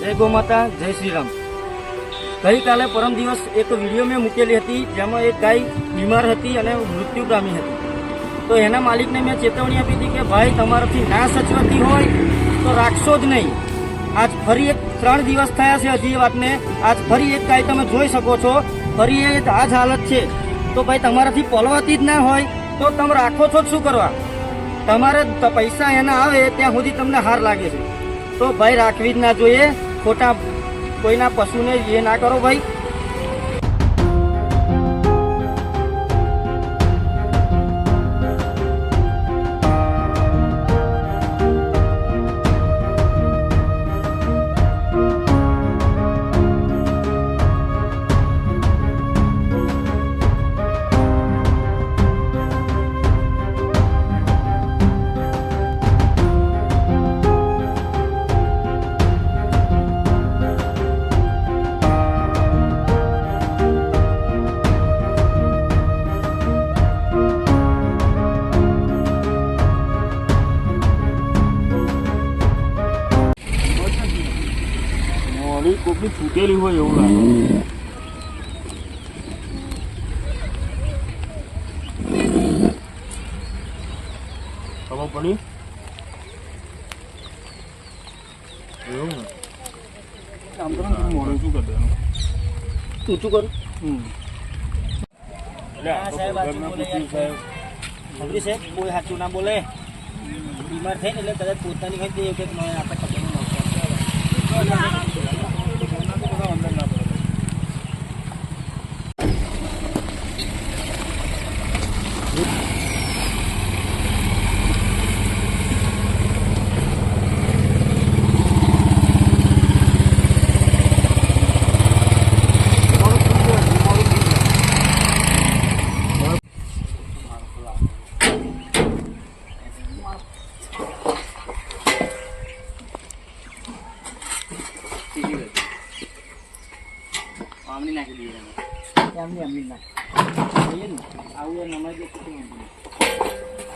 જય ગો માતા, જય શ્રી રામ ગઈકાલે પરમ દિવસ એક વીડિયો મેં મૂકેલી હતી, જેમાં એક ગાય બીમાર હતી અને મૃત્યુ પામી હતી. તો એના માલિકને મેં ચેતવણી આપી હતી કે, ભાઈ, તમારાથી ના સચવાતી હોય, તો રાખશો જ નહીં. આજ ફરી એક ત્રણ દિવસ થયા છે હજી એ વાતને. આજ ફરી એક ગાય તમે જોઈ શકો છો. ફરી એ આ જ હાલત છે. તો ભાઈ, તમારાથી પોલવાતી જ ના હોય, તો તમે રાખો છો શું કરવા? તમારે પૈસા એના આવે, ત્યાં સુધી તમને હાર લાગે છે. તો ભાઈ, રાખવી જ ના જોઈએ. ખોટા કોઈના પશુને એ ના કરો ભાઈ. મોડી કોકની છૂટેલી હોય એવું લાગે. ખબર પડી? એવું ને? આમ તો મોડું શું કરી દેવાનું ઊંચું કરું? હમ. ખબરી છે કોઈ સાચું ના બોલે. બીમાર થઈ ને એટલે કદાચ પોતાની હોય તો વખત આપણે ખબર ન અંદર ના પડે. આમની નાખી દઈએ એમની એમની નાખ. જોઈએ ને આવું એમ અમારી દે કેટલું જતો.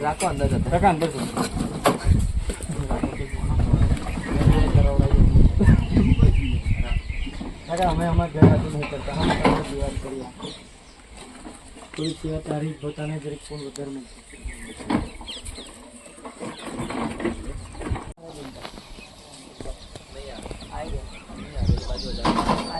રાખો અંદર. રાખો અંદર અરે અમે અમારા ઘર હતું નહીં કરતા. જ કરીએ. કોઈ સેવા તારી પોતાને જરીક ફોન વધારે મૂકશે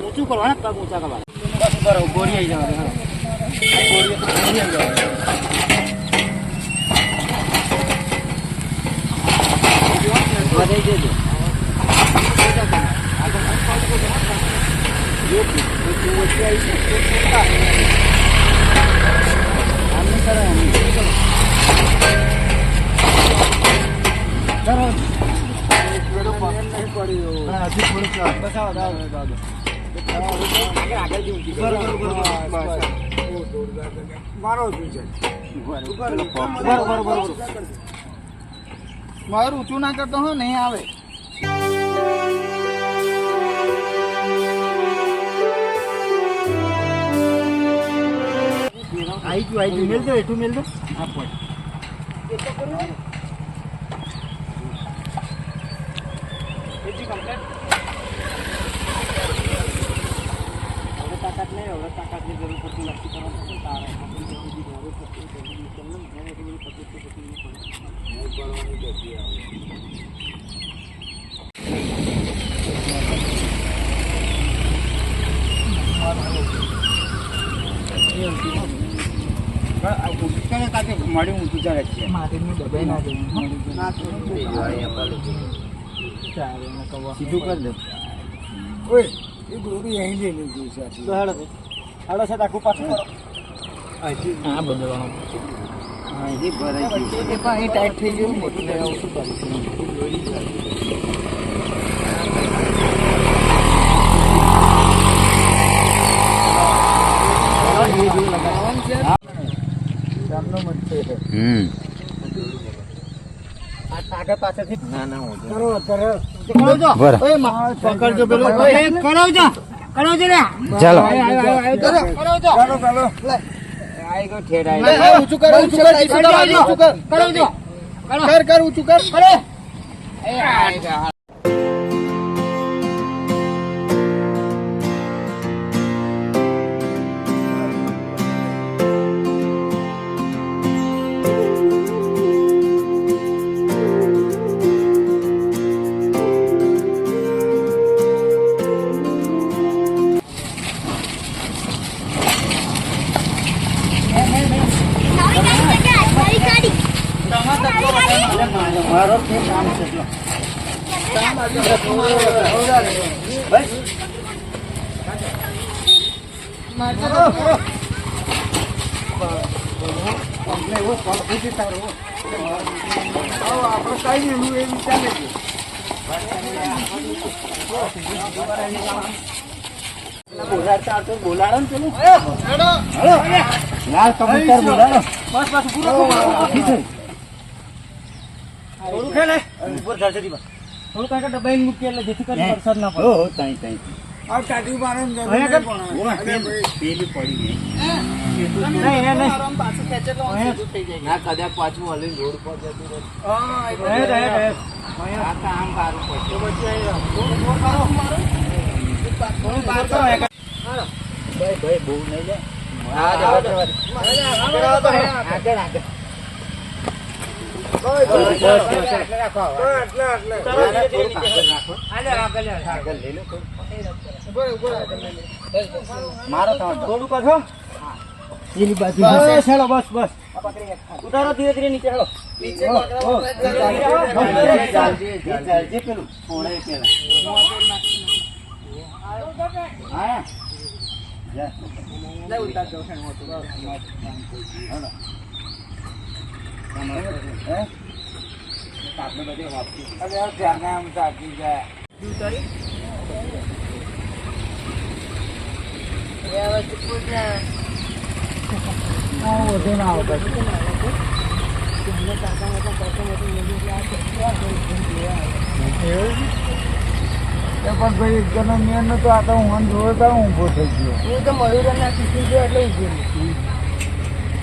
ઊંચું કરવાના પગ ઊંચા કરવા બરોબર ગોળી આવી જવા મારું ઊંચું ના કરતો હો નહીં આવે. ગયું આઈ મેલ દો એટલું મેલ દો. હા પોઈન્ટ તાકાત નહીં હવે તાકાતની જરૂર પડતી નથી કરવાનું તારે આપણી જેટલી બી જરૂર પડતી હોય તેટલી બી તમને મને એટલી બધી તકલીફ તો થતી નહીં પડે. મારી દબાઈ ચાલે છે. સીધું કરી દે. ઓય એ દોરી અહીં લઈ લીધું છે તો હેડો હાડો હેડો છે આખું પાછું. હા બદલવાનું અહીંથી ભરાઈ ગયું એ પણ અહીં ટાઈટ થઈ ગયું મોટું શું કરું હમ આગળ પાછળથી ના ના હું કરો કરો કરાવજો બરાબર. ઓય મા- પકડજો પેલો ઓય, કરાવજો કરાવજો લે. ચાલો કરો કર, ઊંચું કર, મારો તે કામ છે જો વિચારે છે બોલાડતા બોલાડો ને પેલું લાલ કબૂતર બોલાડો બસ બસ પૂરો થોડું ખેલે ઉપર ધારશે થોડું કાંઈક દબાઈને મૂકીએ એટલે જેથી કરીને વરસાદ ના પડે. હો તાઈ તાઈ. આ ટાટી મારે ને પેલી પડી ગઈ ના કદાચ પાછું હલીને રોડ પર જતું આ કામ કારું પડશે. ભાઈ ભાઈ બહુ નહીં લે. આગળ આગળ. બસ, બસ, ઉતારો ધીરે ધીરે નીચે હેલો. નીચે પેલા હા. પણ ભાઈ એકદમ મેન નતો આ તો હું જોયો તો હું ઊભો થઈ ગયો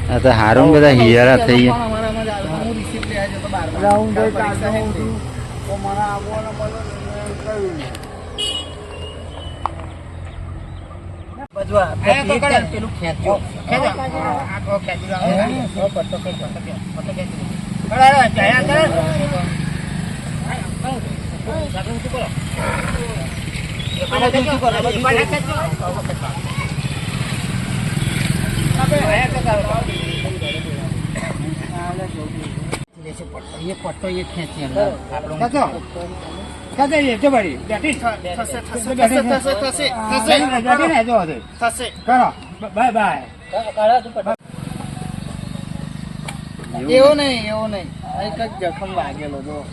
આ તો હારું બધા હિયારા થઈ ગયા. હું ભાઈ કાઢતો તો મને આવવાનો મળે ને મેં કહ્યું પેલું ખેંચજો ખેંચો. પટ્ટો. એ પટ્ટો એ ખેંચી અંદર. આપણો એ જો બેઠી થશે, થશે, થશે, થશે, થશે. બેઠી ને જો. થશે. કરો. Bye bye. એવો? નહીં એવો નહીં. એક જ જખમ વાગેલો જો.